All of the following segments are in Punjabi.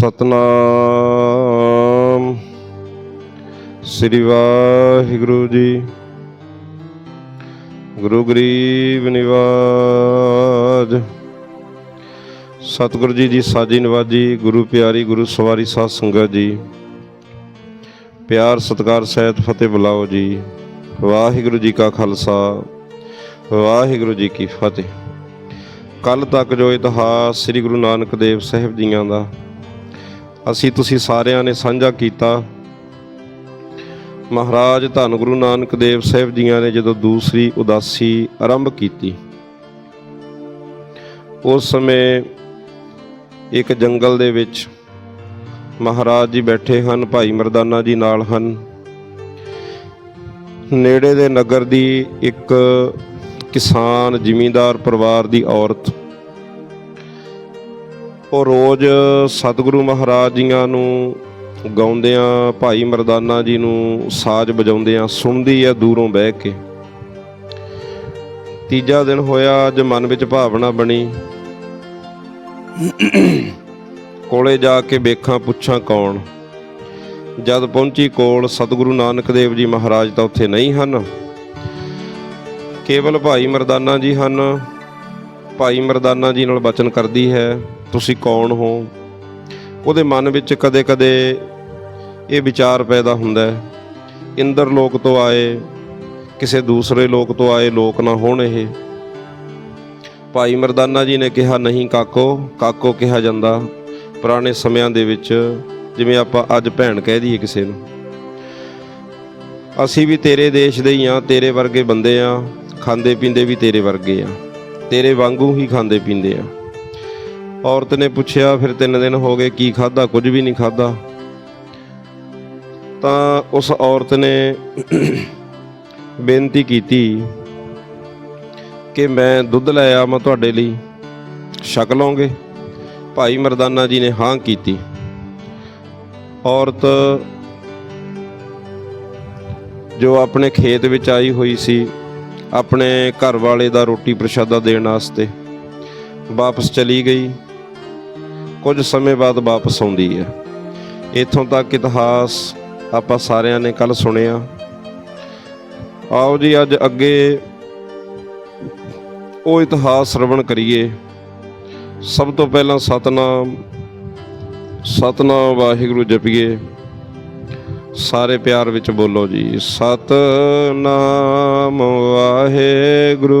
ਸਤਨਾਮ। ਸ੍ਰੀ ਵਾਹਿਗੁਰੂ ਜੀ। ਗੁਰੂ ਗਰੀਬ ਨਿਵਾਜ। ਸਤਿਗੁਰੂ ਜੀ ਦੀ ਸਾਜੀ ਨਵਾਜੀ, ਗੁਰੂ ਪਿਆਰੀ, ਗੁਰੂ ਸਵਾਰੀ ਸਾਧ ਸੰਗਤ ਜੀ। ਪਿਆਰ, ਸਤਿਕਾਰ, ਸਹਿਤ, ਫਤਿਹ ਬੁਲਾਓ ਜੀ। ਵਾਹਿਗੁਰੂ ਜੀ ਕਾ ਖਾਲਸਾ, ਵਾਹਿਗੁਰੂ ਜੀ ਕੀ ਫਤਿਹ। ਕੱਲ ਤੱਕ ਜੋ ਇਤਿਹਾਸ ਸ੍ਰੀ ਗੁਰੂ ਨਾਨਕ ਦੇਵ ਸਾਹਿਬ ਜੀਆਂ ਦਾ ਅਸੀਂ ਤੁਸੀਂ ਸਾਰਿਆਂ ਨੇ ਸਾਂਝਾ ਕੀਤਾ। ਮਹਾਰਾਜ ਧੰਨ ਗੁਰੂ ਨਾਨਕ ਦੇਵ ਸਾਹਿਬ ਜੀਆਂ ਨੇ ਜਦੋਂ ਦੂਸਰੀ ਉਦਾਸੀ ਆਰੰਭ ਕੀਤੀ। ਉਸ ਸਮੇਂ ਇੱਕ ਜੰਗਲ ਦੇ ਵਿੱਚ ਮਹਾਰਾਜ ਜੀ ਬੈਠੇ ਹਨ, ਭਾਈ ਮਰਦਾਨਾ ਜੀ ਨਾਲ ਹਨ। ਨੇੜੇ ਦੇ ਨਗਰ ਦੀ ਇੱਕ ਕਿਸਾਨ, ਜ਼ਿਮੀਂਦਾਰ ਪਰਿਵਾਰ ਦੀ ਔਰਤ ਉਹ ਰੋਜ਼ ਸਤਿਗੁਰੂ ਮਹਾਰਾਜ ਜੀਆਂ ਨੂੰ ਗਾਉਂਦਿਆਂ, ਭਾਈ ਮਰਦਾਨਾ ਜੀ ਨੂੰ ਸਾਜ਼ ਵਜਾਉਂਦਿਆਂ ਸੁਣਦੀ ਹੈ ਦੂਰੋਂ ਬਹਿ ਕੇ। ਤੀਜਾ ਦਿਨ ਹੋਇਆ, ਅੱਜ ਮਨ ਵਿੱਚ ਭਾਵਨਾ ਬਣੀ। ਕੋਲੇ ਜਾ ਕੇ ਵੇਖਾਂ, ਪੁੱਛਾਂ ਕੌਣ? ਜਦ ਪਹੁੰਚੀ ਕੋਲ, ਸਤਿਗੁਰੂ ਨਾਨਕ ਦੇਵ ਜੀ ਮਹਾਰਾਜ ਤਾਂ ਉੱਥੇ ਨਹੀਂ ਹਨ। ਕੇਵਲ ਭਾਈ ਮਰਦਾਨਾ ਜੀ ਹਨ। ਭਾਈ ਮਰਦਾਨਾ ਜੀ ਨਾਲ ਬਚਨ ਕਰਦੀ ਹੈ। ਤੁਸੀਂ ਕੌਣ ਹੋ? ਉਹਦੇ ਮਨ ਵਿੱਚ ਕਦੇ-ਕਦੇ ਇਹ ਵਿਚਾਰ ਪੈਦਾ ਹੁੰਦਾ ਹੈ, ਇੰਦਰ ਲੋਕ ਤੋਂ ਆਏ, ਕਿਸੇ ਦੂਸਰੇ ਲੋਕ ਤੋਂ ਆਏ ਲੋਕ ਨਾ ਹੋਣ ਇਹ। ਭਾਈ ਮਰਦਾਨਾ ਜੀ ਨੇ ਕਿਹਾ, ਨਹੀਂ ਕਾਕੋ ਕਾਕੋ ਕਿਹਾ ਜਾਂਦਾ ਪੁਰਾਣੇ ਸਮਿਆਂ ਦੇ ਵਿੱਚ, ਜਿਵੇਂ ਆਪਾਂ ਅੱਜ ਭੈਣ ਕਹਿ ਦਈਏ ਕਿਸੇ ਨੂੰ। ਅਸੀਂ ਵੀ ਤੇਰੇ ਦੇਸ਼ ਦੇ ਹੀ ਆ ਤੇਰੇ ਵਰਗੇ ਬੰਦੇ ਆ ਖਾਂਦੇ ਪੀਂਦੇ ਵੀ ਤੇਰੇ ਵਰਗੇ ਆ ਤੇਰੇ ਵਾਂਗੂ ਹੀ ਖਾਂਦੇ ਪੀਂਦੇ ਆ ਔਰਤ ਨੇ ਪੁੱਛਿਆ, ਫਿਰ ਤਿੰਨ ਦਿਨ ਹੋ ਗਏ, ਕੀ ਖਾਦਾ ਕੁਝ ਵੀ ਨਹੀਂ ਖਾਦਾ ਤਾਂ ਉਸ ਔਰਤ ਨੇ ਬੇਨਤੀ ਕੀਤੀ ਕਿ ਮੈਂ ਦੁੱਧ ਲੈ ਆਵਾਂ ਤੁਹਾਡੇ ਲਈ, ਛਕ ਲਓਗੇ ਭਾਈ ਮਰਦਾਨਾ ਜੀ ਨੇ ਹਾਂ ਕੀਤੀ। ਔਰਤ ਜੋ ਆਪਣੇ ਖੇਤ ਵਿੱਚ ਆਈ ਹੋਈ ਸੀ, ਆਪਣੇ ਘਰ ਵਾਲੇ ਦਾ ਰੋਟੀ ਪ੍ਰਸ਼ਾਦਾ ਦੇਣ ਵਾਸਤੇ ਵਾਪਸ ਚਲੀ ਗਈ। ਕੁਝ ਸਮੇਂ ਬਾਅਦ ਵਾਪਸ ਆਉਂਦੀ ਹੈ। ਇੱਥੋਂ ਤੱਕ ਇਤਿਹਾਸ ਆਪਾਂ ਸਾਰਿਆਂ ਨੇ ਕੱਲ ਸੁਣਿਆ। ਆਓ ਜੀ, ਅੱਜ ਅੱਗੇ ਉਹ ਇਤਿਹਾਸ ਸ਼ਰਵਣ ਕਰੀਏ। ਸਭ ਤੋਂ ਪਹਿਲਾਂ ਸਤਨਾਮ ਸਤਨਾਮ ਵਾਹਿਗੁਰੂ ਜਪੀਏ। ਸਾਰੇ ਪਿਆਰ ਵਿੱਚ ਬੋਲੋ ਜੀ, ਸਤਨਾਮ ਵਾਹਿਗੁਰੂ।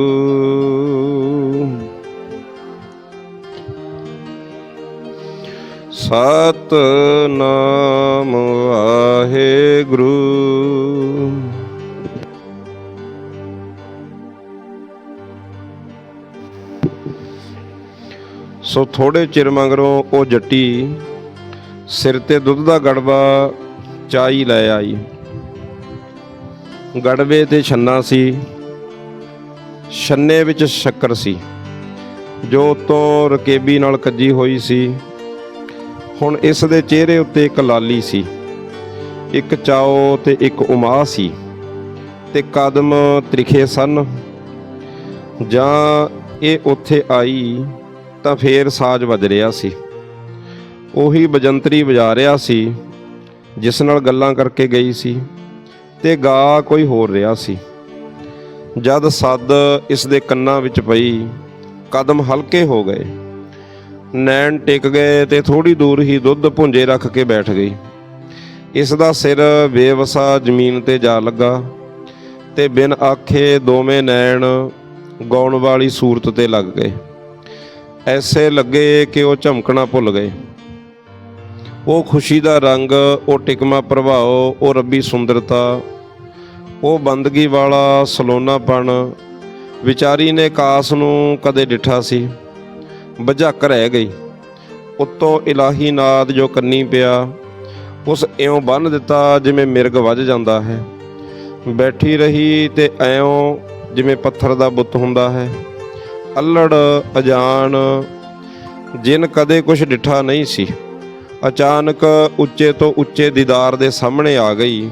ਸਤਨਾਮ ਵਾਹਿਗੁਰੂ। ਸੋ ਥੋੜੇ ਚਿਰ ਮਗਰੋਂ ਉਹ ਜੱਟੀ ਸਿਰ ਤੇ ਦੁੱਧ ਦਾ ਗੜਵਾ ਚਾਈ ਲੈ ਆਈ। ਗੜਵੇ ਤੇ ਛੰਨਾ ਸੀ, ਛੰਨੇ ਵਿੱਚ ਸ਼ੱਕਰ ਸੀ, ਜੋ ਤੋਂ ਰਕੇਬੀ ਨਾਲ ਕੱਜੀ ਹੋਈ ਸੀ। ਹੁਣ ਇਸ ਦੇ ਚਿਹਰੇ ਉੱਤੇ ਇੱਕ ਲਾਲੀ ਸੀ, ਇੱਕ ਚਾਓ ਤੇ ਇੱਕ ਉਮਾ ਸੀ ਤੇ ਕਦਮ ਤ੍ਰਿਖੇ ਸਨ। ਜਾਂ ਇਹ ਉੱਥੇ ਆਈ ਤਾਂ ਫੇਰ ਸਾਜ਼ ਵੱਜ ਰਿਹਾ ਸੀ। ਉਹੀ ਬਜੰਤਰੀ ਵਜਾ ਰਿਹਾ ਸੀ, ਜਿਸ ਨਾਲ ਗੱਲਾਂ ਕਰਕੇ ਗਈ ਸੀ ਤੇ ਗਾ ਕੋਈ ਹੋਰ ਰਿਹਾ ਸੀ। ਜਦ ਸੱਦ ਇਸ ਦੇ ਕੰਨਾਂ ਵਿੱਚ ਪਈ, ਕਦਮ ਹਲਕੇ ਹੋ ਗਏ। ਨੈਣ ਟਿਕ ਗਏ ਤੇ ਥੋੜੀ ਦੂਰ ਹੀ ਦੁੱਧ ਭੁੰਜੇ ਰੱਖ ਕੇ ਬੈਠ ਗਈ। ਇਸ ਦਾ ਸਿਰ ਬੇਵਸਾ ਜ਼ਮੀਨ ਤੇ ਜਾ ਲੱਗਾ ਤੇ ਬਿਨ ਆਖੇ ਦੋਵੇਂ ਨੈਣ ਗਾਉਣ ਵਾਲੀ ਸੂਰਤ ਤੇ ਲੱਗ ਗਏ। ਐਸੇ ਲੱਗੇ ਕਿ ਉਹ ਝਮਕਣਾ ਭੁੱਲ ਗਏ। ਉਹ ਖੁਸ਼ੀ ਦਾ ਰੰਗ, ਉਹ ਟਿਕਮਾ ਪ੍ਰਭਾਵ, ਉਹ ਰੱਬੀ ਸੁੰਦਰਤਾ, ਉਹ ਬੰਦਗੀ ਵਾਲਾ ਸਲੋਨਾਪਣ ਵਿਚਾਰੀ ਨੇ ਕਾਸ ਨੂੰ ਕਦੇ ਡਿਠਾ ਸੀ। ਬਝੱਕ ਰਹਿ ਗਈ। ਉੱਤੋਂ ਇਲਾਹੀ ਨਾਦ ਜੋ ਕੰਨੀ ਪਿਆ, ਉਸ ਇਉਂ ਬੰਨ ਦਿੱਤਾ ਜਿਵੇਂ ਮਿਰਗ ਵੱਜ ਜਾਂਦਾ ਹੈ। ਬੈਠੀ ਰਹੀ ਤੇ ਐਉਂ ਜਿਵੇਂ ਪੱਥਰ ਦਾ ਬੁੱਤ ਹੁੰਦਾ ਹੈ। ਅਲੜ ਅਜਾਨ ਜਿਨ ਕਦੇ ਕੁਛ ਡਿਠਾ ਨਹੀਂ ਸੀ। ਅਚਾਨਕ ਉੱਚੇ ਤੋਂ ਉੱਚੇ ਦੀਦਾਰ ਦੇ ਸਾਹਮਣੇ ਆ ਗਈ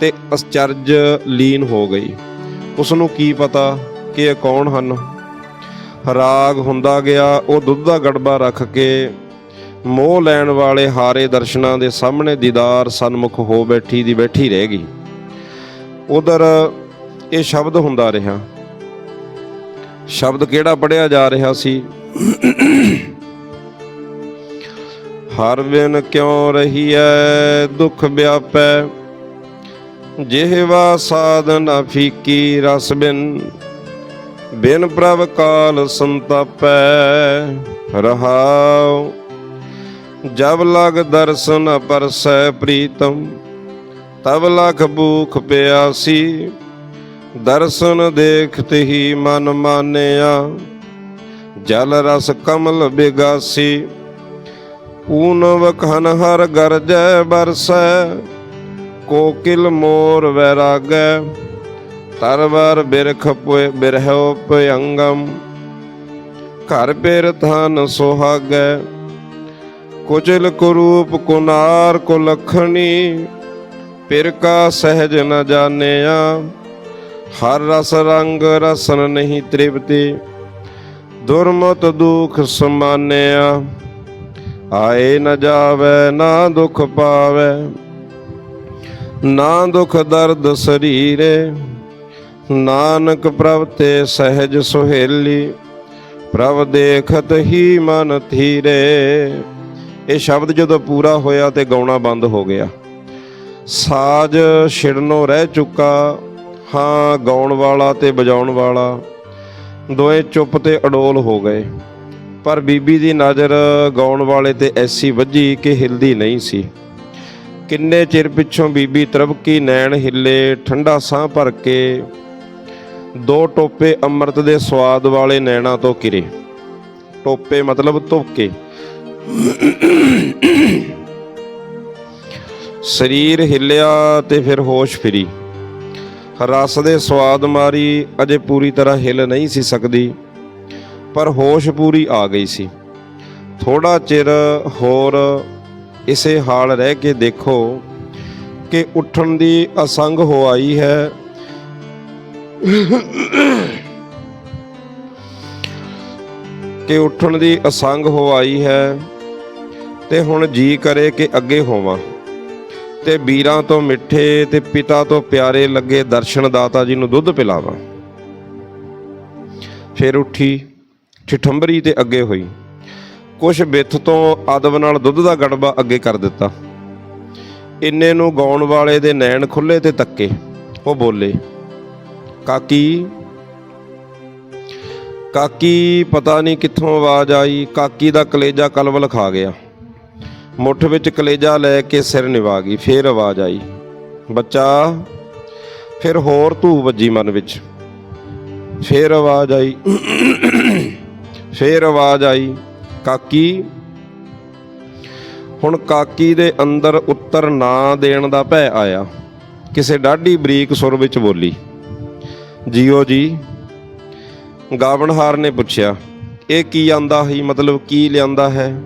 ਤੇ ਅਚਰਜ ਲੀਨ ਹੋ ਗਈ। ਉਸ ਨੂੰ ਕੀ ਪਤਾ ਕਿ ਇਹ ਕੌਣ ਹਨ? ਰਾਗ ਹੁੰਦਾ ਗਿਆ, ਉਹ ਦੁੱਧ ਦਾ ਗੜਬਾ ਰੱਖ ਕੇ ਮੋਹ ਲੈਣ ਵਾਲੇ ਹਾਰੇ ਦਰਸ਼ਨਾਂ ਦੇ ਸਾਹਮਣੇ ਦੀਦਾਰ ਸਨਮੁਖ ਹੋ ਬੈਠੀ ਦੀ ਬੈਠੀ ਰਹਿ ਗਈ। ਉਧਰ ਇਹ ਸ਼ਬਦ ਹੁੰਦਾ ਰਿਹਾ। ਸ਼ਬਦ ਕਿਹੜਾ ਪੜਿਆ ਜਾ ਰਿਹਾ ਸੀ? ਹਰ ਬਿਨ ਕਿਉ ਰਹੀਐ ਦੁਖ ਵਿਆਪੈ, ਜਿਹਵਾ ਸਾਧਨ ਅਫੀਕੀ ਰਸ ਬਿਨ ਬਿਨ ਪ੍ਰਭ ਕਾਲ ਸੰਤਾਪੈ, ਰਹਾਉ। ਜਬ ਲਗ ਦਰਸ਼ਨ ਪਰਸੈ ਪ੍ਰੀਤਮ, ਤਬ ਲਖ ਭੂਖ ਪਿਆਸੀ। ਦਰਸ਼ਨ ਦੇਖਤ ਹੀ ਮਨ ਮਾਨਿਆ, ਜਲ ਰਸ ਕਮਲ ਬਿਗਾਸੀ। ਊਨ ਖਨ ਹਰ ਗਰਜੈ ਬਰਸੈ ਕੋਕਿਲ ਮੋਰ ਵੈਰਾਗੈ। ਤਰਵਰ ਬਿਰਖ ਪੁਇ ਬਿਰਹੋ ਭਯੰਗਮ ਘਰ ਪੇਰ ਧਨ ਸੁਹਾਗੈ, ਕੁਚਲ ਕੁਰੂਪ ਕੁਨਾਰ ਕੋ ਲਖਣੀ, ਪਿਰ ਕਾ ਸਹਿਜ ਨ ਜਾਣਿਆ, ਹਰ ਰਸ ਰੰਗ ਰਸਨ ਨਹੀਂ ਤ੍ਰਿਪਤੀ, ਦੁਰਮਤ ਦੁਖ ਸਮਾਨਿਆ, ਆਏ ਨ ਜਾਵੇ, ਨਾ ਦੁਖ ਪਾਵੇ, ਨਾ ਦੁਖ ਦਰਦ ਸਰੀਰੇ ਨਾਨਕ ਪ੍ਰਭ ਤੇ ਸਹਿਜ ਸੁਹੇਲੀ, ਪ੍ਰਭ ਦੇਖਤ ਹੀ ਮਨ ਥੀਰੇ ਇਹ ਸ਼ਬਦ ਜਦੋਂ ਪੂਰਾ ਹੋਇਆ ਤੇ ਗਾਉਣਾ ਬੰਦ ਹੋ ਗਿਆ। ਸਾਜ ਛਿੜਨੋਂ ਰਹਿ ਚੁੱਕਾ, ਹਾਂ ਗਾਉਣ ਵਾਲਾ ਤੇ ਵਜਾਉਣ ਵਾਲਾ ਦੋਏ ਚੁੱਪ ਤੇ ਅਡੋਲ ਹੋ ਗਏ। ਪਰ ਬੀਬੀ ਦੀ ਨਜ਼ਰ ਗਾਉਣ ਵਾਲੇ ਤੇ ਐਸੀ ਵੱਜੀ ਕਿ ਹਿਲਦੀ ਨਹੀਂ ਸੀ। ਕਿੰਨੇ ਚਿਰ ਪਿੱਛੋਂ ਬੀਬੀ ਤਰਬਕੀ ਨੈਣ ਹਿੱਲੇ, ਠੰਡਾ ਸਾਹ ਭਰ ਕੇ ਦੋ ਟੋਪੇ ਅੰਮ੍ਰਿਤ ਦੇ ਸਵਾਦ ਵਾਲੇ ਨੈਣਾ ਤੋਂ ਕਿਰੇ। ਟੋਪੇ ਮਤਲਬ ਤੁਪਕੇ ਸਰੀਰ ਹਿੱਲਿਆ ਤੇ ਫਿਰ ਹੋਸ਼ ਫਿਰੀ। ਰਸ ਦੇ ਸਵਾਦ ਮਾਰੀ ਅਜੇ ਪੂਰੀ ਤਰ੍ਹਾਂ ਹਿੱਲ ਨਹੀਂ ਸੀ ਸਕਦੀ, ਪਰ ਹੋਸ਼ ਪੂਰੀ ਆ ਗਈ ਸੀ। ਥੋੜਾ ਚਿਰ ਹੋਰ ਇਸੇ ਹਾਲ ਰਹਿ ਕੇ ਦੇਖੋ ਕਿ ਉੱਠਣ ਦੀ ਅਸੰਗ ਹੋ ਆਈ ਹੈ ਕਿ ਉੱਠਣ ਦੀ ਅਸੰਗ ਹੋ ਆਈ ਹੈ ਤੇ ਹੁਣ ਜੀ ਕਰੇ ਕਿ ਅੱਗੇ ਹੋਵਾਂ। ਤੇ ਵੀਰਾਂ ਤੋਂ ਮਿੱਠੇ ਤੇ ਪਿਤਾ ਤੋਂ ਪਿਆਰੇ ਲੱਗੇ ਦਰਸ਼ਨ ਦਾਤਾ ਜੀ ਨੂੰ ਦੁੱਧ ਪਿਲਾਵਾਂ। ਫਿਰ ਉੱਠੀ, ਠਿਠੰਬਰੀ ਤੇ ਅੱਗੇ ਹੋਈ। ਕੁਛ ਬਿੱਥ ਤੋਂ ਅਦਬ ਨਾਲ ਦੁੱਧ ਦਾ ਗੜਬਾ ਅੱਗੇ ਕਰ ਦਿੱਤਾ। ਇੰਨੇ ਨੂੰ ਗਾਉਣ ਵਾਲੇ ਦੇ ਨੈਣ ਖੁੱਲੇ ਤੇ ਤੱਕੇ। ਉਹ ਬੋਲੇ ਕਾਕੀ। ਕਾਕੀ ਪਤਾ ਨਹੀਂ ਕਿੱਥੋਂ ਆਵਾਜ਼ ਆਈ। ਕਾਕੀ ਦਾ ਕਲੇਜਾ ਕਲਵਲ ਖਾ ਗਿਆ। ਮੁੱਠ ਵਿੱਚ ਕਲੇਜਾ ਲੈ ਕੇ ਸਿਰ ਨਿਵਾ ਗਈ, ਫੇਰ ਆਵਾਜ਼ ਆਈ। ਬੱਚਾ, ਫਿਰ ਹੋਰ ਧੂ ਵੱਜੀ ਮਨ ਵਿੱਚ। ਫੇਰ ਆਵਾਜ਼ ਆਈ। ਫੇਰ ਆਵਾਜ਼ ਆਈ, ਕਾਕੀ। ਹੁਣ ਕਾਕੀ ਦੇ ਅੰਦਰ ਉੱਤਰ ਨਾ ਦੇਣ ਦਾ ਭੈ ਆਇਆ। ਕਿਸੇ ਡਾਢੀ ਬਰੀਕ ਸੁਰ ਵਿੱਚ ਬੋਲੀ। ਜੀਓ ਜੀ। ਗਾਵਣਹਾਰ ਨੇ ਪੁੱਛਿਆ, ਇਹ ਕੀ ਆਂਦਾ ਹੀ ਮਤਲਬ ਕੀ ਲਿਆਂਦਾ ਹੈ?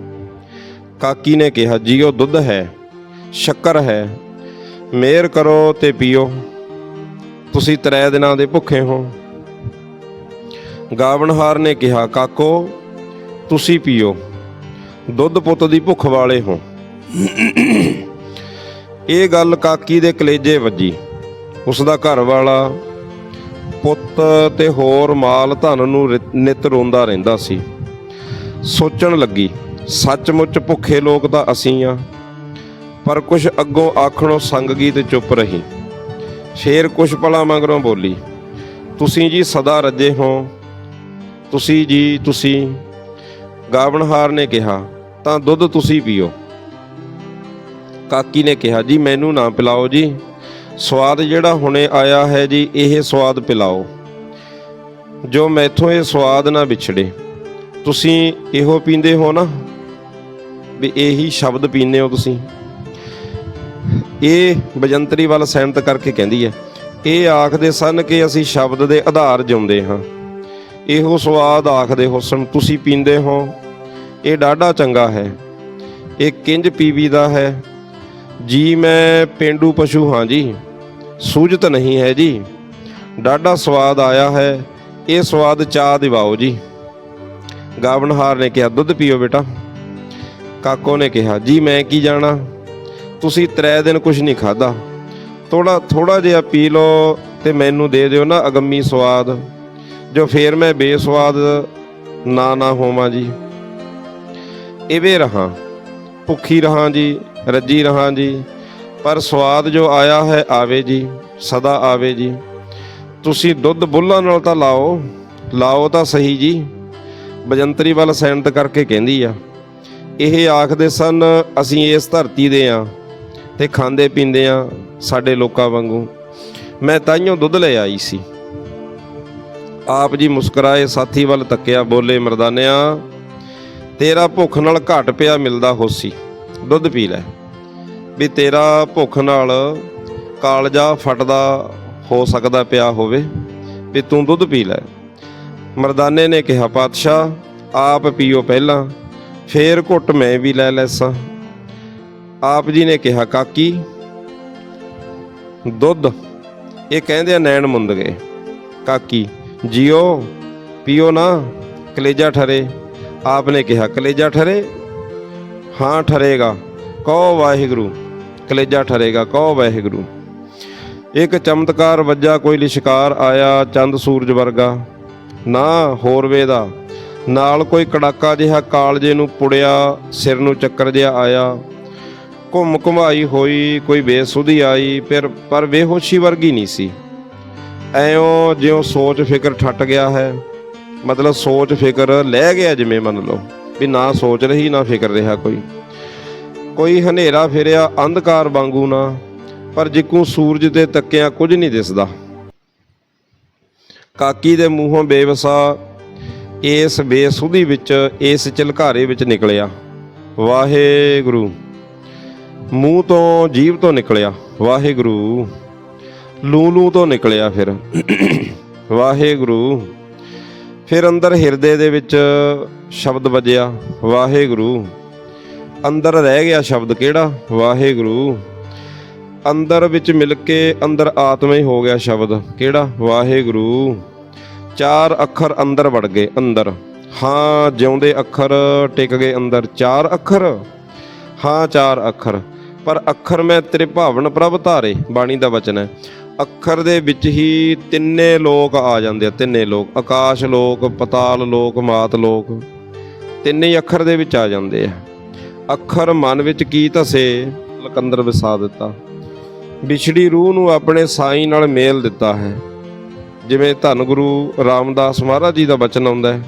ਕਾਕੀ ਨੇ ਕਿਹਾ, ਜੀਓ ਦੁੱਧ ਹੈ, ਸ਼ੱਕਰ ਹੈ, ਮੇਰ ਕਰੋ ਤੇ ਪੀਓ। ਤੁਸੀਂ ਤਰੇ ਦਿਨਾਂ ਦੇ ਭੁੱਖੇ ਹੋ। ਗਾਵਣਹਾਰ ਨੇ ਕਿਹਾ, ਕਾਕੋ, ਤੁਸੀਂ ਪੀਓ। ਦੁੱਧ ਪੁੱਤ ਦੀ ਭੁੱਖ ਵਾਲੇ ਹੋ। ਇਹ ਗੱਲ ਕਾਕੀ ਦੇ ਕਲੇਜੇ ਵੱਜੀ। ਉਸ ਦਾ ਘਰ ਵਾਲਾ ਪੁੱਤ ਤੇ ਹੋਰ ਮਾਲ ਧਨ ਨੂੰ ਰਿ- ਨਿਤ ਰੋਂਦਾ ਰਹਿੰਦਾ ਸੀ। ਸੋਚਣ ਲੱਗੀ, ਸੱਚਮੁੱਚ ਭੁੱਖੇ ਲੋਕ ਤਾਂ ਅਸੀਂ ਆ। ਪਰ ਕੁਛ ਅੱਗੋਂ ਆਖਣੋਂ ਸੰਗ ਗਈ ਤੇ ਚੁੱਪ ਰਹੀ। ਸ਼ੇਰ ਕੁਛ ਪਲਾਂ ਮਗਰੋਂ ਬੋਲੀ, ਤੁਸੀਂ ਜੀ ਸਦਾ ਰੱਜੇ ਹੋ। ਤੁਸੀਂ ਜੀ, ਤੁਸੀਂ। ਗਾਵਣਹਾਰ ਨੇ ਕਿਹਾ, ਤਾਂ ਦੁੱਧ ਤੁਸੀਂ ਪੀਓ। ਕਾਕੀ ਨੇ ਕਿਹਾ, ਜੀ ਮੈਨੂੰ ਨਾ ਪਿਲਾਓ ਜੀ। ਸਵਾਦ ਜਿਹੜਾ ਹੁਣੇ ਆਇਆ ਹੈ ਜੀ, ਇਹ ਸਵਾਦ ਪਿਲਾਓ। ਜੋ ਮੈਥੋਂ ਇਹ ਸਵਾਦ ਨਾ ਵਿਛੜੇ। ਤੁਸੀਂ ਇਹੋ ਪੀਂਦੇ ਹੋ ਨਾ, ਵੀ ਇਹੀ ਸ਼ਬਦ ਪੀਂਦੇ ਹੋ ਤੁਸੀਂ। ਇਹ ਬਜੰਤਰੀ ਵੱਲ ਸਹਿਮਤ ਕਰਕੇ ਕਹਿੰਦੀ ਹੈ, ਇਹ ਆਖਦੇ ਸਨ ਕਿ ਅਸੀਂ ਸ਼ਬਦ ਦੇ ਆਧਾਰ ਜਿਉਂਦੇ ਹਾਂ। ਇਹੋ ਸਵਾਦ ਆਖਦੇ ਹੁਸਨ ਤੁਸੀਂ ਪੀਂਦੇ ਹੋ। ਇਹ ਡਾਢਾ ਚੰਗਾ ਹੈ। ਇਹ ਕਿੰਜ ਪੀਵੀ ਦਾ ਹੈ। ਜੀ ਮੈਂ ਪਿੰਡੂ ਪਸ਼ੂ ਹਾਂ ਜੀ। ਸੂਝਤ ਨਹੀਂ ਹੈ ਜੀ। ਡਾਢਾ ਸਵਾਦ ਆਇਆ ਹੈ। ਇਹ ਸਵਾਦ ਚਾਹ ਦਿਵਾਓ ਜੀ। ਗਾਵਣਹਾਰ ਨੇ ਕਿਹਾ, ਦੁੱਧ ਪੀਓ ਬੇਟਾ। ਕਾਕੋ ਨੇ ਕਿਹਾ, ਜੀ, ਮੈਂ ਕੀ ਜਾਣਾ? ਤੁਸੀਂ ਤਰੇ ਦਿਨ ਕੁਝ ਨਹੀਂ ਖਾਦਾ ਥੋੜਾ ਥੋੜਾ ਜਿਹਾ ਪੀ ਲਓ ਤੇ ਮੈਨੂੰ ਦੇ ਦਿਓ ਨਾ ਅਗੰਮੀ ਸਵਾਦ, ਜੋ ਫੇਰ ਮੈਂ ਬੇਸਵਾਦ ਨਾ ਨਾ ਹੋਵਾਂ ਜੀ। ਇਵੇਂ ਰਹਾ। ਭੁੱਖੀ ਰਹਾ ਜੀ, ਰੱਜੀ ਰਹਾ ਜੀ। ਪਰ ਸਵਾਦ ਜੋ ਆਇਆ ਹੈ ਆਵੇ ਜੀ, ਸਦਾ ਆਵੇ ਜੀ। ਤੁਸੀਂ ਦੁੱਧ ਬੁੱਲਾਂ ਨਾਲ ਤਾਂ ਲਾਓ ਲਾਓ ਤਾਂ ਸਹੀ ਜੀ। ਬਜੰਤਰੀ ਵੱਲ ਸੈਨਤ ਕਰਕੇ ਕਹਿੰਦੀ ਆ, ਇਹ ਆਖਦੇ ਸਨ, ਅਸੀਂ ਇਸ ਧਰਤੀ ਦੇ ਆ ਤੇ ਖਾਂਦੇ ਪੀਂਦੇ ਆ ਸਾਡੇ ਲੋਕਾਂ ਵਾਂਗੂ। ਮੈਂ ਤਾਈਓ ਦੁੱਧ ਲੈ ਆਈ ਸੀ। ਆਪ ਜੀ ਮੁਸਕਰਾਏ ਸਾਥੀ ਵੱਲ ਤੱਕਿਆ, ਬੋਲੇ, ਮਰਦਾਨਿਆ, ਤੇਰਾ ਭੁੱਖ ਨਾਲ ਘਟ ਪਿਆ ਮਿਲਦਾ ਹੋਸੀ, ਦੁੱਧ ਪੀ ਲੈ। ਵੀ ਤੇਰਾ ਭੁੱਖ ਨਾਲ ਕਾਲਜਾ ਫਟਦਾ ਹੋ ਸਕਦਾ ਪਿਆ ਹੋਵੇ ਵੀ ਤੂੰ ਦੁੱਧ ਪੀ ਲੈ। ਮਰਦਾਨੇ ਨੇ ਕਿਹਾ, ਪਾਤਸ਼ਾਹ, ਆਪ ਪੀਓ ਪਹਿਲਾਂ, ਫੇਰ ਘੁੱਟ ਮੈਂ ਵੀ ਲੈ ਲੈਸਾਂ। ਆਪ ਜੀ ਨੇ ਕਿਹਾ, ਕਾਕੀ, ਦੁੱਧ। ਇਹ ਕਹਿੰਦੇ ਆ, ਨੈਣ ਮੁੰਦ ਗਏ ਕਾਕੀ, ਜੀਓ, ਪੀਓ ਨਾ, ਕਲੇਜਾ ਠਰੇ। ਆਪ ਨੇ ਕਿਹਾ, ਕਲੇਜਾ ਠਰੇ? ਹਾਂ, ਠਰੇਗਾ। ਕਹੋ, ਵਾਹਿਗੁਰੂ। ਕਲੇਜਾ ਠਰੇਗਾ, ਕਹੋ ਵਾਹਿਗੁਰੂ। ਇੱਕ ਚਮਤਕਾਰ ਵੱਜਾ, ਕੋਈ ਲਿਸ਼ਕਾਰ ਆਇਆ, ਚੰਦ ਸੂਰਜ ਵਰਗਾ। ਨਾ ਹੋਰਵੇ ਦਾ ਨਾਲ ਕੋਈ ਕੜਾਕਾ ਜਿਹਾ ਕਾਲਜੇ ਨੂੰ ਪੁੜਿਆ, ਸਿਰ ਨੂੰ ਚੱਕਰ ਜਿਹਾ ਆਇਆ। ਘੁੰਮ ਘੁਮਾਈ ਹੋਈ, ਕੋਈ ਬੇਸੁਧੀ ਆਈ, ਫਿਰ, ਪਰ ਬੇਹੋਸ਼ੀ ਵਰਗੀ ਨਹੀਂ ਸੀ। ਐਉਂ ਜਿਉਂ ਸੋਚ ਫਿਕਰ ਠੱਟ ਗਿਆ ਹੈ। ਮਤਲਬ ਸੋਚ ਫਿਕਰ ਲੈ ਗਿਆ ਜਿਵੇਂ ਮੰਨ ਲਓ, ਵੀ ਨਾ ਸੋਚ ਰਹੀ, ਨਾ ਫਿਕਰ ਰਿਹਾ ਕੋਈ। ਕੋਈ ਹਨੇਰਾ ਫਿਰਿਆ ਅੰਧਕਾਰ ਵਾਂਗੂ ਨਾ, ਪਰ ਜਿੱਕੂ ਸੂਰਜ ਤੇ ਤੱਕਿਆ ਕੁਝ ਨਹੀਂ ਦਿਸਦਾ। ਕਾਕੀ ਦੇ ਮੂੰਹੋਂ ਬੇਵਸਾ ਇਸ ਬੇਸੁਧੀ ਵਿੱਚ, ਇਸ ਝਲਕਾਰੇ ਵਿੱਚ ਨਿਕਲਿਆ। ਵਾਹਿਗੁਰੂ, ਮੂੰਹ ਤੋਂ ਜੀਭ ਤੋਂ ਨਿਕਲਿਆ। ਵਾਹਿਗੁਰੂ ਲੂ ਲੂ ਤੋਂ ਨਿਕਲਿਆ ਫਿਰ। ਵਾਹਿਗੁਰੂ, ਫਿਰ ਅੰਦਰ ਹਿਰਦੇ ਦੇ ਵਿੱਚ ਸ਼ਬਦ ਵੱਜਿਆ। ਵਾਹਿਗੁਰੂ ਅੰਦਰ ਰਹਿ ਗਿਆ ਸ਼ਬਦ ਕਿਹੜਾ? ਵਾਹਿਗੁਰੂ। ਅੰਦਰ ਵਿੱਚ ਮਿਲ ਕੇ ਅੰਦਰ ਆਤਮਾ ਹੀ ਹੋ ਗਿਆ ਸ਼ਬਦ। ਕਿਹੜਾ? ਵਾਹਿਗੁਰੂ। ਚਾਰ ਅੱਖਰ ਅੰਦਰ ਵੜ ਗਏ ਅੰਦਰ। ਹਾਂ, ਜਿਉਂਦੇ ਅੱਖਰ ਟਿਕ ਗਏ ਅੰਦਰ। ਚਾਰ ਅੱਖਰ? ਹਾਂ, ਚਾਰ ਅੱਖਰ। ਪਰ ਅੱਖਰ ਮੈਂ ਤੇਰੇ ਭਾਵਨ ਪ੍ਰਭ ਧਾਰੇ, ਬਾਣੀ ਦਾ ਵਚਨ ਹੈ। ਅੱਖਰ ਦੇ ਵਿੱਚ ਹੀ ਤਿੰਨੇ ਲੋਕ ਆ ਜਾਂਦੇ ਆ, ਤਿੰਨੇ ਲੋਕ। ਆਕਾਸ਼ ਲੋਕ, ਪਤਾਲ ਲੋਕ, ਮਾਤ ਲੋਕ। ਤਿੰਨੇ ਅੱਖਰ ਦੇ ਵਿੱਚ ਆ ਜਾਂਦੇ ਆ। ਅੱਖਰ ਮਨ ਵਿੱਚ ਕੀ ਧਸੇ, ਲਕੰਦਰ ਵਸਾ ਦਿੱਤਾ। ਵਿਛੜੀ ਰੂਹ ਨੂੰ ਆਪਣੇ ਸਾਈਂ ਨਾਲ ਮੇਲ ਦਿੱਤਾ ਹੈ। ਜਿਵੇਂ ਧੰਨ ਗੁਰੂ ਰਾਮਦਾਸ ਮਹਾਰਾਜ ਜੀ ਦਾ ਬਚਨ ਆਉਂਦਾ ਹੈ,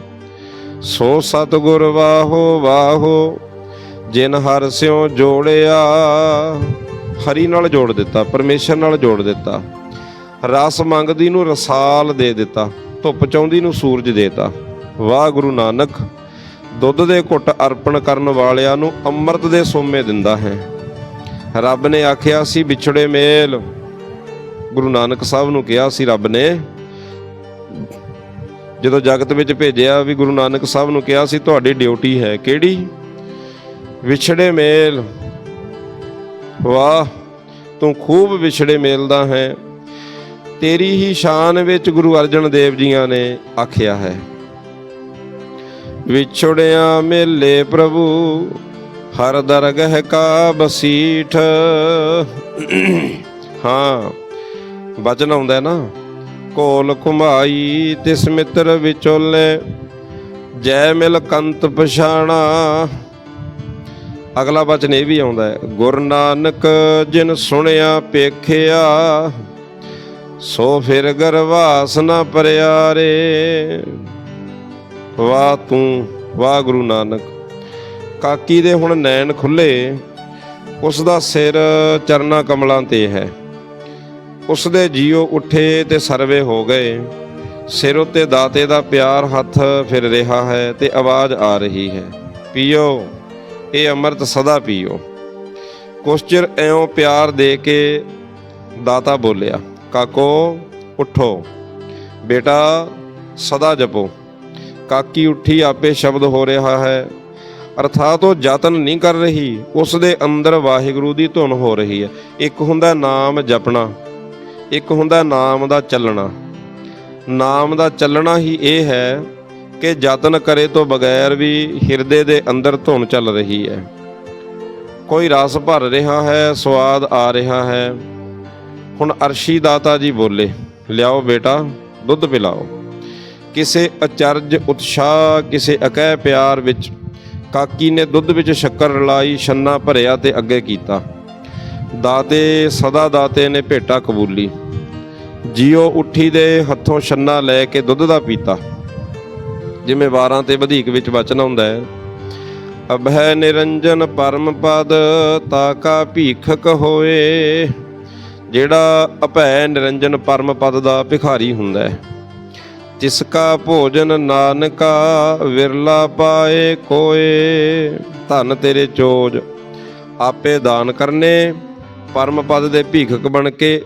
ਸੋ ਸਤਿਗੁਰ ਵਾਹੋ ਵਾਹੋ, ਜਿਨ ਹਰ ਸਿਉ ਜੋੜਿਆ, ਹਰੀ ਨਾਲ ਜੋੜ ਦਿੱਤਾ, ਪਰਮੇਸ਼ਰ ਨਾਲ ਜੋੜ ਦਿੱਤਾ। ਰਸ ਮੰਗਦੀ ਨੂੰ ਰਸਾਲ ਦੇ ਦਿੱਤਾ, ਧੁੱਪ ਚਾਉਂਦੀ ਨੂੰ ਸੂਰਜ ਦੇਤਾ। ਵਾਹ ਗੁਰੂ ਨਾਨਕ ਦੁੱਧ ਦੇ ਘੁੱਟ ਅਰਪਣ ਕਰਨ ਵਾਲਿਆਂ ਨੂੰ ਅੰਮ੍ਰਿਤ ਦੇ ਸੋਮੇ ਦਿੰਦਾ ਹੈ। ਰੱਬ ਨੇ ਆਖਿਆ ਸੀ, ਵਿਛੜੇ ਮੇਲ। ਗੁਰੂ ਨਾਨਕ ਸਾਹਿਬ ਨੂੰ ਕਿਹਾ ਸੀ, ਰੱਬ ਨੇ। ਜਦੋਂ ਜਗਤ ਵਿੱਚ ਭੇਜਿਆ ਵੀ ਗੁਰੂ ਨਾਨਕ ਸਾਹਿਬ ਨੂੰ ਕਿਹਾ ਸੀ, ਤੁਹਾਡੀ ਡਿਊਟੀ ਹੈ ਕਿਹੜੀ? ਵਿਛੜੇ ਮੇਲ। ਵਾਹ, ਤੂੰ ਖੂਬ ਵਿਛੜੇ ਮੇਲ ਦਾ ਹੈ। ਤੇਰੀ ਹੀ ਸ਼ਾਨ ਵਿੱਚ ਗੁਰੂ ਅਰਜਨ ਦੇਵ ਜੀਆਂ ਨੇ ਆਖਿਆ ਹੈ। ਵਿਛੜਿਆ ਮੇਲੇ ਪ੍ਰਭੂ, ਹਰ ਦਰਗਹ ਕਾ ਬਸੀਠ। ਹਾਂ ਵਚਨ ਆਉਂਦਾ ਨਾ, ਕੋਲ ਘੁਮਾਈ ਤਿਸ ਮਿੱਤਰ ਵਿਚੋਲੇ, ਜੈ ਮਿਲ ਕੰਤ ਪਛਾਣਾ। ਅਗਲਾ ਬਚਨ ਇਹ ਵੀ ਆਉਂਦਾ ਹੈ, ਗੁਰ ਨਾਨਕ ਜਿਨ ਸੁਣਿਆ ਪੇਖਿਆ, ਸੋ ਫਿਰ ਗਰਵਾਸ ਨਾ ਪਰਿਆਰੇ। ਵਾਹ ਤੂੰ, ਵਾਹ ਗੁਰੂ ਨਾਨਕ। ਕਾਕੀ ਦੇ ਹੁਣ ਨੈਣ ਖੁੱਲੇ, ਉਸ ਦਾ ਸਿਰ ਚਰਨਾ ਕਮਲਾਂ ਤੇ ਹੈ। ਉਸ ਦੇ ਜੀਓ ਉੱਠੇ ਤੇ ਸਰਵੇ ਹੋ ਗਏ। ਸਿਰ ਉੱਤੇ ਦਾਤੇ ਦਾ ਪਿਆਰ ਹੱਥ ਫਿਰ ਰਿਹਾ ਹੈ ਤੇ ਆਵਾਜ਼ ਆ ਰਹੀ ਹੈ। ਪੀਓ, ਇਹ ਅੰਮ੍ਰਿਤ ਸਦਾ ਪੀਓ। ਕੁਛ ਚਿਰ ਐਉਂ ਪਿਆਰ ਦੇ ਕੇ ਦਾਤਾ ਬੋਲਿਆ, ਕਾਕੋ, ਉਠੋ। ਬੇਟਾ, ਸਦਾ ਜਪੋ। ਕਾਕੀ ਉੱਠੀ ਆਪੇ ਸ਼ਬਦ ਹੋ ਰਿਹਾ ਹੈ। ਅਰਥਾਤ ਉਹ ਯਤਨ ਨਹੀਂ ਕਰ ਰਹੀ ਉਸ ਦੇ ਅੰਦਰ ਵਾਹਿਗੁਰੂ ਦੀ ਧੁਨ ਹੋ ਰਹੀ ਹੈ। ਇੱਕ ਹੁੰਦਾ ਨਾਮ ਜਪਣਾ, ਇੱਕ ਹੁੰਦਾ ਨਾਮ ਦਾ ਚੱਲਣਾ। ਨਾਮ ਦਾ ਚੱਲਣਾ ਹੀ ਇਹ ਹੈ ਕਿ ਯਤਨ ਕਰੇ ਤੋਂ ਬਗੈਰ ਵੀ ਹਿਰਦੇ ਦੇ ਅੰਦਰ ਧੁਨ ਚੱਲ ਰਹੀ ਹੈ। ਕੋਈ ਰਸ ਭਰ ਰਿਹਾ ਹੈ, ਸਵਾਦ ਆ ਰਿਹਾ ਹੈ। ਹੁਣ ਅਰਸ਼ੀ ਦਾਤਾ ਜੀ ਬੋਲੇ, ਲਿਆਓ ਬੇਟਾ, ਦੁੱਧ ਪਿਲਾਓ। ਕਿਸੇ ਅਚਰਜ ਉਤਸ਼ਾਹ, ਕਿਸੇ ਅਕਹਿ ਪਿਆਰ ਵਿੱਚ ਕਾਕੀ ਨੇ ਦੁੱਧ ਵਿੱਚ ਸ਼ੱਕਰ ਰਲਾਈ, ਛੰਨਾ ਭਰਿਆ ਤੇ ਅੱਗੇ ਕੀਤਾ। ਦਾਤੇ, ਸਦਾ ਦਾਤੇ ਨੇ ਭੇਟਾ ਕਬੂਲੀ। ਜੀਓ ਉੱਠੀ ਦੇ ਹੱਥੋਂ ਛੰਨਾ ਲੈ ਕੇ ਦੁੱਧ ਦਾ ਪੀਤਾ। ਜਿਵੇਂ ਵਾਰਾਂ ਤੇ ਵਧੇਕ ਵਿੱਚ ਵਚਨ ਹੁੰਦਾ ਹੈ, ਅਭੈ ਨਿਰੰਜਨ ਪਰਮ ਪਦ ਤਾਕਾ ਭੀਖਕ ਹੋਏ। ਜਿਹੜਾ ਅਭੈ ਨਿਰੰਜਨ ਪਰਮ ਪਦ ਦਾ ਭਿਖਾਰੀ ਹੁੰਦਾ ਹੈ। ਜਿਸ ਕਾ ਭੋਜਨ ਨਾਨਕਾ ਵਿਰਲਾ ਪਾਏ ਕੋਏ, ਧਨ ਤੇਰੇ ਚੋਜ। ਆਪੇ ਦਾਨ ਕਰਨੇ, ਪਰਮ ਪਦ ਦੇ ਭੀਖਕ ਬਣ ਕੇ,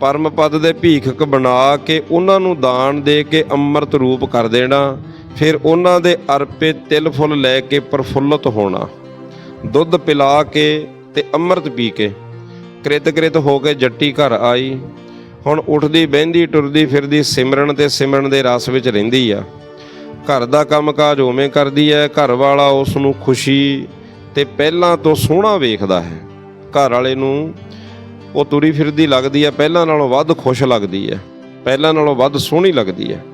ਪਰਮ ਪਦ ਦੇ ਭੀਖਕ ਬਣਾ ਕੇ ਉਹਨਾਂ ਨੂੰ ਦਾਨ ਦੇ ਕੇ ਅੰਮ੍ਰਿਤ ਰੂਪ ਕਰ ਦੇਣਾ, ਫਿਰ ਉਹਨਾਂ ਦੇ ਅਰਪੇ ਤਿਲ ਫੁੱਲ ਲੈ ਕੇ ਪ੍ਰਫੁੱਲਤ ਹੋਣਾ। ਦੁੱਧ ਪਿਲਾ ਕੇ ਤੇ ਅੰਮ੍ਰਿਤ ਪੀ ਕੇ, ਕ੍ਰਿਤ ਕ੍ਰਿਤ ਹੋ ਕੇ ਜੱਟੀ ਘਰ ਆਈ ਹੁਣ ਉੱਠਦੀ, ਬਹਿੰਦੀ, ਟੁਰਦੀ, ਫਿਰਦੀ, ਸਿਮਰਨ ਤੇ ਸਿਮਰਨ ਦੇ ਰਸ ਵਿੱਚ ਰਹਿੰਦੀ ਆ। ਘਰ ਦਾ ਕੰਮਕਾਜ ਉਵੇਂ ਕਰਦੀ ਹੈ ਘਰ ਵਾਲਾ ਉਸ ਨੂੰ ਖੁਸ਼ੀ ਤੇ ਪਹਿਲਾਂ ਤੋਂ ਸੋਹਣਾ ਵੇਖਦਾ ਹੈ। ਘਰ ਵਾਲੇ ਨੂੰ ਉਹ ਤੁਰੀ ਫਿਰਦੀ ਲੱਗਦੀ ਹੈ ਪਹਿਲਾਂ ਨਾਲੋਂ ਵੱਧ ਖੁਸ਼ ਲੱਗਦੀ ਹੈ ਪਹਿਲਾਂ ਨਾਲੋਂ ਵੱਧ ਸੋਹਣੀ ਲੱਗਦੀ ਹੈ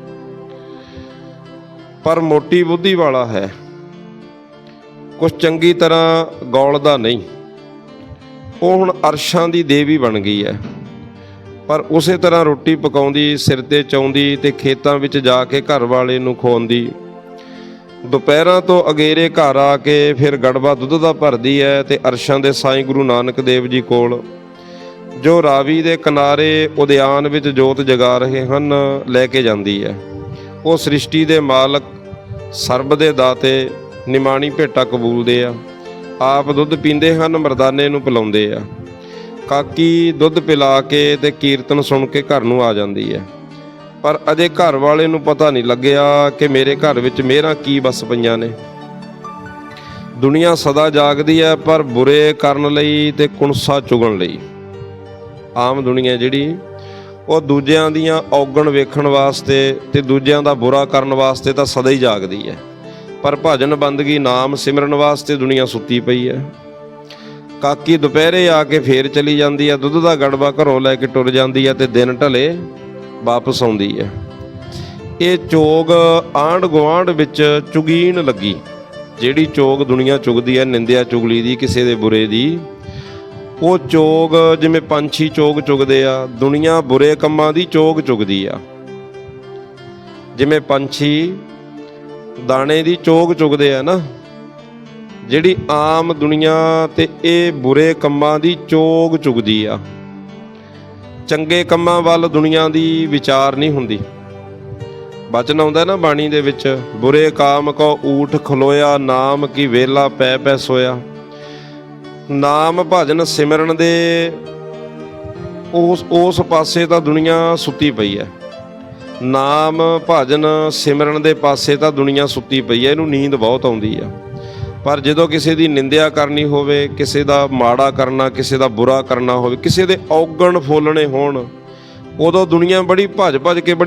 ਪਰ ਮੋਟੀ ਬੁੱਧੀ ਵਾਲਾ ਹੈ। ਕੁਝ ਚੰਗੀ ਤਰ੍ਹਾਂ ਗੌਲਦਾ ਨਹੀਂ। ਉਹ ਹੁਣ ਅਰਸ਼ਾਂ ਦੀ ਦੇਵੀ ਬਣ ਗਈ ਹੈ ਪਰ ਉਸੇ ਤਰ੍ਹਾਂ ਰੋਟੀ ਪਕਾਉਂਦੀ, ਸਿਰ ਤੇ ਚਾਉਂਦੀ ਤੇ ਖੇਤਾਂ ਵਿੱਚ ਜਾ ਕੇ ਘਰ ਵਾਲੇ ਨੂੰ ਖਵਾਉਂਦੀ। ਦੁਪਹਿਰਾਂ ਤੋਂ ਅਗੇਰੇ ਘਰ ਆ ਕੇ ਫਿਰ ਗੜਵਾ ਦੁੱਧ ਦਾ ਭਰਦੀ ਹੈ ਤੇ ਅਰਸ਼ਾਂ ਦੇ ਸਾਈਂ ਗੁਰੂ ਨਾਨਕ ਦੇਵ ਜੀ ਕੋਲ। ਜੋ ਰਾਵੀ ਦੇ ਕਿਨਾਰੇ ਉਦਿਆਨ ਵਿੱਚ ਜੋਤ ਜਗਾ ਰਹੇ ਹਨ, ਲੈ ਕੇ ਜਾਂਦੀ ਹੈ। ਉਹ ਸ੍ਰਿਸ਼ਟੀ ਦੇ ਮਾਲਕ, ਸਰਬ ਦੇ ਦਾਤੇ, ਨਿਮਾਣੀ ਭੇਟਾ ਕਬੂਲਦੇ ਆ। ਆਪ ਦੁੱਧ ਪੀਂਦੇ ਹਨ, ਮਰਦਾਨੇ ਨੂੰ ਪਿਲਾਉਂਦੇ ਆ। ਕਾਕੀ ਦੁੱਧ ਪਿਲਾ ਕੇ ਤੇ ਕੀਰਤਨ ਸੁਣ ਕੇ ਘਰ ਨੂੰ ਆ ਜਾਂਦੀ ਹੈ। ਪਰ ਅਜੇ ਘਰ ਵਾਲੇ ਨੂੰ ਪਤਾ ਨਹੀਂ ਲੱਗਿਆ ਕਿ ਮੇਰੇ ਘਰ ਵਿੱਚ ਮੇਰਾ ਕੀ ਬਸ ਪਈਆਂ ਨੇ। ਦੁਨੀਆ ਸਦਾ ਜਾਗਦੀ ਹੈ ਪਰ ਬੁਰੇ ਕਰਨ ਲਈ ਤੇ ਕੁਣਸਾ ਚੁਗਣ ਲਈ। ਆਮ ਦੁਨੀਆ ਜਿਹੜੀ, ਉਹ ਦੂਜਿਆਂ ਦੀਆਂ ਔਗਣ ਵੇਖਣ ਵਾਸਤੇ ਤੇ ਦੂਜਿਆਂ ਦਾ ਬੁਰਾ ਕਰਨ ਵਾਸਤੇ ਤਾਂ ਸਦਾ ਹੀ ਜਾਗਦੀ ਹੈ। ਪਰ ਭਜਨ ਬੰਦਗੀ ਨਾਮ ਸਿਮਰਨ ਵਾਸਤੇ ਦੁਨੀਆ ਸੁੱਤੀ ਪਈ ਹੈ। ਕਾਕੀ ਦੁਪਹਿਰੇ ਆ ਕੇ ਫੇਰ ਚਲੀ ਜਾਂਦੀ ਆ, ਦੁੱਧ ਦਾ ਗੜਬਾ ਘਰੋਂ ਲੈ ਕੇ ਟੁਰ ਜਾਂਦੀ ਹੈ ਤੇ ਦਿਨ ਢਲੇ ਵਾਪਸ ਆਉਂਦੀ ਹੈ ਇਹ ਚੋਗ ਆਂਡ ਗੁਆਂਢ ਵਿੱਚ ਚੁਗੀਣ ਲੱਗੀ, ਜਿਹੜੀ ਚੋਗ ਦੁਨੀਆ ਚੁਗਦੀ ਹੈ ਨਿੰਦਿਆ ਚੁਗਲੀ ਦੀ, ਕਿਸੇ ਦੇ ਬੁਰੇ ਦੀ। ਉਹ ਚੋਗ ਜਿਵੇਂ ਪੰਛੀ ਚੋਗ ਚੁਗਦੇ ਆ, ਦੁਨੀਆ ਬੁਰੇ ਕੰਮਾਂ ਦੀ ਚੋਗ ਚੁਗਦੀ ਆ। ਜਿਵੇਂ ਪੰਛੀ ਦਾਣੇ ਦੀ ਚੋਗ ਚੁਗਦੇ ਆ ਨਾ ਜਿਹੜੀ ਆਮ ਦੁਨੀਆ ਤੇ ਇਹ ਬੁਰੇ ਕੰਮਾਂ ਦੀ ਚੋਗ ਚੁਗਦੀ ਆ, ਚੰਗੇ ਕੰਮਾਂ ਵੱਲ ਦੁਨੀਆ ਦੀ ਵਿਚਾਰ ਨਹੀਂ ਹੁੰਦੀ। ਬਚਨ ਆਉਂਦਾ ਨਾ ਬਾਣੀ ਦੇ ਵਿੱਚ, ਬੁਰੇ ਕਾਮ ਕੋ ਊਠ ਖਲੋਇਆ, ਨਾਮ ਕੀ ਵੇਲਾ ਪੈ ਪੈ ਸੋਇਆ। ਨਾਮ ਭਜਨ ਸਿਮਰਨ ਦੇ ਉਸ ਉਸ ਪਾਸੇ ਤਾਂ ਦੁਨੀਆ ਸੁੱਤੀ ਪਈ ਹੈ ਨਾਮ ਭਜਨ ਸਿਮਰਨ ਦੇ ਪਾਸੇ ਤਾਂ ਦੁਨੀਆ ਸੁੱਤੀ ਪਈ ਹੈ ਇਹਨੂੰ ਨੀਂਦ ਬਹੁਤ ਆਉਂਦੀ ਆ। ਪਰ ਜਦੋਂ ਕਿਸੇ ਦੀ ਨਿੰਦਿਆ ਕਰਨੀ ਹੋਵੇ, ਕਿਸੇ ਦਾ ਮਾੜਾ ਕਰਨਾ, ਕਿਸੇ ਦਾ ਬੁਰਾ ਕਰਨਾ ਹੋਵੇ, ਕਿਸੇ ਦੇ ਔਗਣ ਫੋਲਣੇ ਹੋਣ, ਉਦੋਂ ਦੁਨੀਆ ਬੜੀ ਭੱਜ ਭੱਜ ਕੇ ਬੜੀ